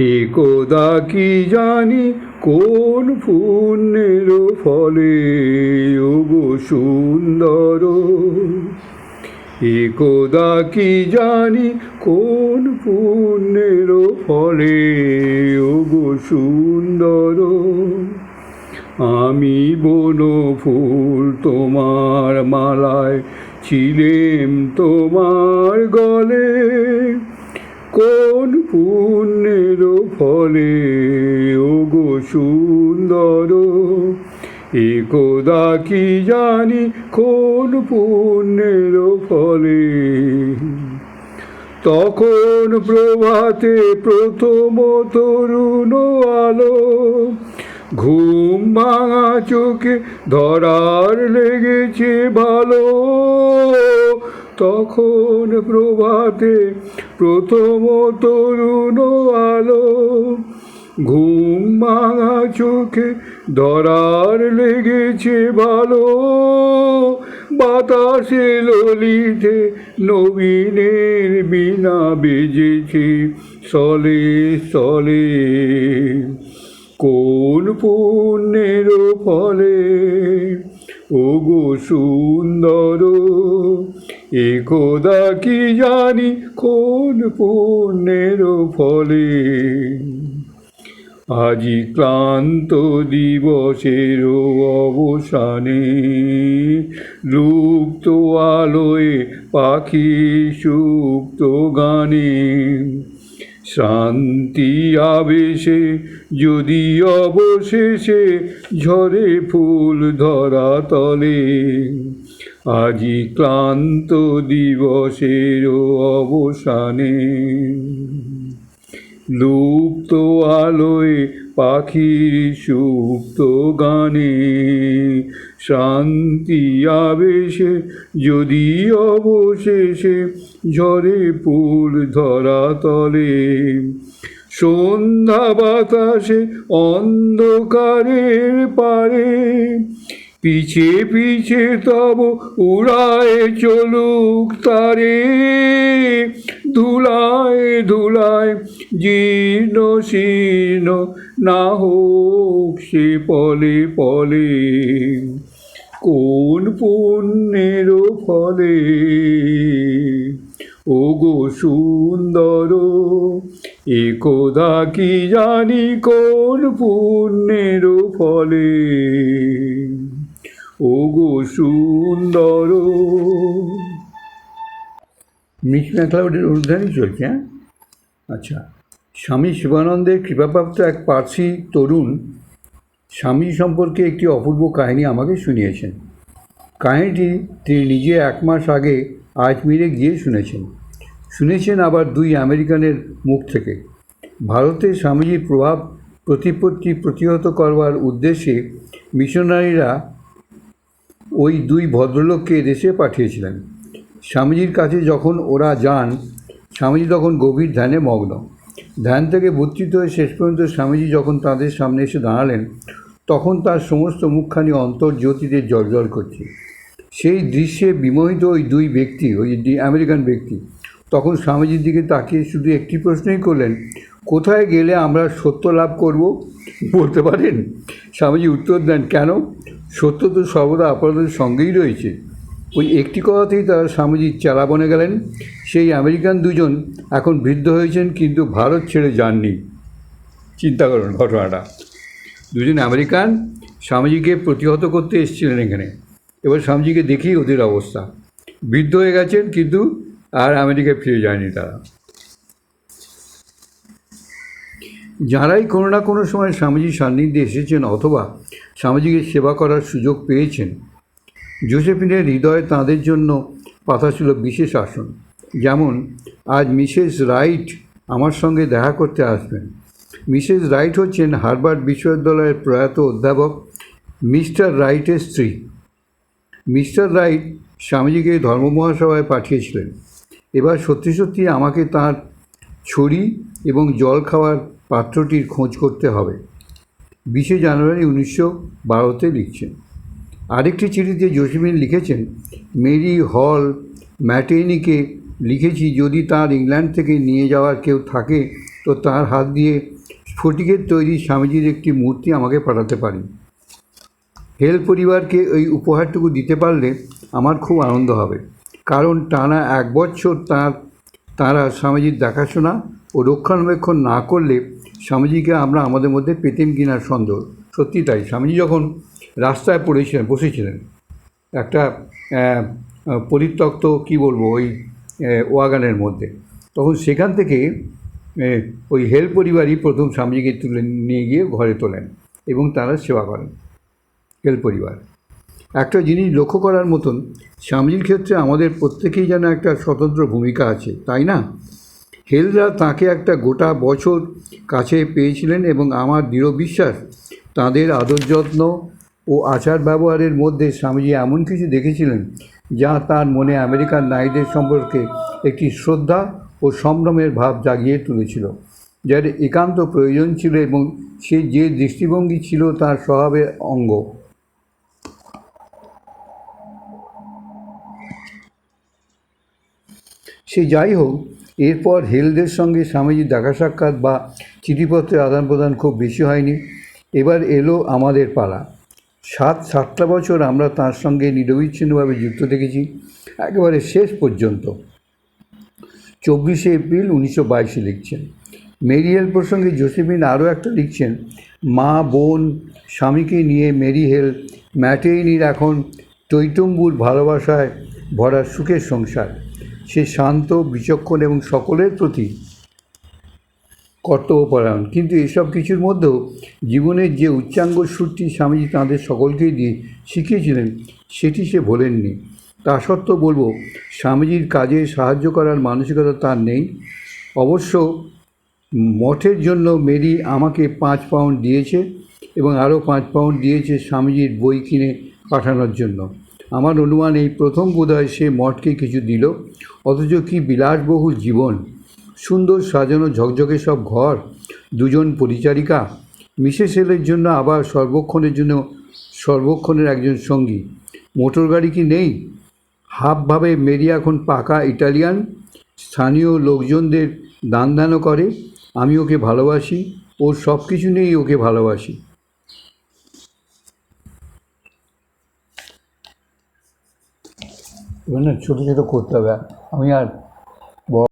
একদা কি জানি, কোন পুণ্যের ফলে? ওগো সুন্দর একদা কি জানি, কোন পুণ্যের ফলে? ওগো সুন্দর, আমি বন ফুল তোমার মালায় ছিলেম কোন পুণ্যের ফলে, ওগো সুন্দর। একদা কি জানি কোন পুণ্যের ফলে? তখন প্রভাতে প্রথম তরুণ আলো, ঘুম ভাঙা চোখে ধরার লেগেছে ভালো। তখন প্রভাতে প্রথম তরুণ আলো, ঘুম ভাঙা চোখে ধরার লেগেছে ভালো বাতাসে ললিতে নবীনের বিনা বেজেছে, সলে সলে। কোন পুণ্যের ফলে? ওগো সুন্দর একদা কি জানি কোন পুণ্যের ফলে? আজি ক্লান্ত দিবসের অবসানে লুপ্ত আলোয় পাখি সুপ্ত গানে শান্তি আবেশে যদি অবশেষে ঝরে ফুল ধরা তলে আজি ক্লান্ত দিবসের অবসানে। লুপ্ত আলোয় পাখির সুপ্ত গানে শান্তি আবেশে যদি অবশেষে ঝরে ফুল ধরা তলে, সন্ধ্যা বাতাসে অন্ধকারের পারে পিছে পিছে তব উড়ায় চলুক তারে। ধুলায় ধুলায় জীর্ণ শীর্ণ না হোক সে পলে পলে। কোন পুণ্যের ফলে? ওগো সুন্দর, একদা কি জানি কোন পুণ্যের ফলে? সুন্দর। মিস ম্যাকলাউডের অনুধানই চলছে হ্যাঁ? আচ্ছা স্বামী শিবানন্দের কৃপাপ্রাপ্ত এক পার্সি তরুণ স্বামী সম্পর্কে একটি অপূর্ব কাহিনী আমাকে শুনিয়েছেন। কাহিনীটি তিনি নিজে এক মাস আগে আজমিরে গিয়ে শুনেছেন। শুনেছেন আবার দুই আমেরিকানের মুখ থেকে। ভারতে স্বামীজির প্রভাব প্রতিপত্তি প্রতিহত করবার উদ্দেশ্যে মিশনারিরা ওই দুই ভদ্রলোককে দেশে পাঠিয়েছিলেন। স্বামীজির কাছে যখন ওরা যান, স্বামীজি তখন গভীর ধ্যানে মগ্ন। ধ্যান থেকে বর্তিত হয়ে শেষ পর্যন্ত স্বামীজি যখন তাদের সামনে এসে দাঁড়ালেন, তখন তার সমস্ত মুখখানি অন্তর্জ্যোতিতে জলজল করছে। সেই দৃশ্যে বিমোহিত ওই দুই ব্যক্তি, ওই আমেরিকান ব্যক্তি তখন স্বামীজির দিকে তাকিয়ে শুধু একটি প্রশ্নই করলেন, কোথায় গেলে আমরা সত্য লাভ করব? বলতে পারেন? স্বামীজি উত্তর দেন, কেন? সত্য তো সর্বদা আপনাদের সঙ্গেই রয়েছে। ওই একটি কথাতেই তারা স্বামীজির চালা বনে গেলেন। সেই আমেরিকান দুজন এখন বৃদ্ধ হয়েছেন, কিন্তু ভারত ছেড়ে যাননি। চিন্তা করুন ঘটনাটা। দুজন আমেরিকান স্বামীজিকে প্রতিহত করতে এসেছিলেন এখানে। এবার স্বামীজিকে দেখেই ওদের অবস্থা। বৃদ্ধ হয়ে গেছেন, কিন্তু আর আমেরিকায় ফিরে যায়নি তারা। যারাই কোনো না কোনো সময় স্বামীজির সান্নিধ্যে এসেছেন অথবা স্বামীজিকে সেবা করার সুযোগ পেয়েছেন, জোসেফিনের হৃদয়ে তাঁদের জন্য পাতা ছিল বিশেষ আসন। যেমন, আজ মিসেস রাইট আমার সঙ্গে দেখা করতে আসবেন। মিসেস রাইট হচ্ছেন হার্ভার্ড বিশ্ববিদ্যালয়ের প্রয়াত অধ্যাপক মিস্টার রাইটের স্ত্রী। মিস্টার রাইট স্বামীজিকে ধর্ম মহাসভায় পাঠিয়েছিলেন। এবার সত্যি সত্যি আমাকে তার ছড়ি এবং জল খাওয়ার পাত্রটির খোঁজ করতে হবে। বিশে জানুয়ারি উনিশশো বারোতে লিখছেন। আরেকটি চিঠিতে জোসেফিন লিখেছেন, মেরি হল ম্যাটেনিকে লিখেছি, যদি তার ইংল্যান্ড থেকে নিয়ে যাওয়ার কেউ থাকে, তো তার হাত দিয়ে স্ফটিকের তৈরি স্বামীজির একটি মূর্তি আমাকে পাঠাতে পারি। হেল পরিবারকে এই উপহারটুকু দিতে পারলে আমার খুব আনন্দ হবে। কারণ টানা এক বছর তার, তারা স্বামীজির দেখাশোনা ও রক্ষণাবেক্ষণ না করলে স্বামীজিকে আমরা আমাদের মধ্যে পেতেম কিনার সন্দেহ। সত্যি তাই। স্বামীজি যখন রাস্তায় পড়েছিলেন, বসেছিলেন, একটা পরিত্যক্ত, কি বলব, ওই ওয়াগানের মধ্যে, তখন সেখান থেকে ওই হেল পরিবারই প্রথম স্বামীজিকে তুলে নিয়ে গিয়ে ঘরে তোলেন এবং তারা সেবা করেন। হেল পরিবার। একটা জিনিস লক্ষ্য করার মতন, স্বামীজির ক্ষেত্রে আমাদের প্রত্যেকেই যেন একটা স্বতন্ত্র ভূমিকা আছে, তাই না? হেলরা তাকে একটা গোটা বছর কাছে পেয়েছিলেন এবং আমার দৃঢ় বিশ্বাস, তাদের আদর যত্ন ও আচার ব্যবহারের মধ্যে স্বামীজি এমন কিছু দেখেছিলেন, যা তার মনে আমেরিকার নারীদের সম্পর্কে একটি শ্রদ্ধা ও সম্ভ্রমের ভাব জাগিয়ে তুলেছিল, যার একান্ত প্রয়োজন ছিল এবং সে যে দৃষ্টিভঙ্গি ছিল তার স্বভাবের অঙ্গ। সে যাই হোক, এরপর হেলদের সঙ্গে স্বামীজির দেখা সাক্ষাৎ বা চিঠিপত্রের আদান প্রদান খুব বেশি হয়নি। এবার এলো আমাদের পালা সাত, সাতটা বছর আমরা তার সঙ্গে নিরবিচ্ছিন্নভাবে যুক্ত থেকেছি, একেবারে শেষ পর্যন্ত। চব্বিশে এপ্রিল উনিশশো বাইশে লিখছেন, মেরি হেল প্রসঙ্গে জোসেফিন আরও একটা লিখছেন, মা, বোন, স্বামীকে নিয়ে মেরি হেল ম্যাটেইনির এখন টৈটম্বুর ভালোবাসায় ভরা সুখের সংসার। সে শান্ত, বিচক্ষণ এবং সকলের প্রতি কর্তব্যপরায়ণ। কিন্তু এসব কিছুর মধ্যেও জীবনের যে উচ্চাঙ্গ সুরটি স্বামীজি তাঁদের সকলকেই দিয়ে শিখিয়েছিলেন, সেটি সে ভোলেননি। তা সত্ত্বেও বলব, স্বামীজির কাজে সাহায্য করার মানসিকতা তার নেই। অবশ্য মঠের জন্য মেরি আমাকে পাঁচ পাউন্ড দিয়েছে এবং আরও পাঁচ পাউন্ড দিয়েছে স্বামীজির বই কিনে পাঠানোর জন্য। আমার অনুমান, এই প্রথম বোধহয় সে মঠকে কিছু দিল, অথচ কি বিলাসবহুল জীবন। সুন্দর সাজানো ঝকঝকে সব ঘর, দুজন পরিচারিকা, মিসেস এলের জন্য আবার সর্বক্ষণের জন্য সর্বক্ষণের একজন সঙ্গী। মোটর গাড়ি কি নেই? হাফভাবে মেরি এখন পাকা ইটালিয়ান, স্থানীয় লোকজনদের দান দানও করে, আমি ওকে ভালোবাসি, ওর সব কিছু নিয়েই ওকে ভালোবাসি। এবার ছোটো ছোটো করতে হবে। আমি আর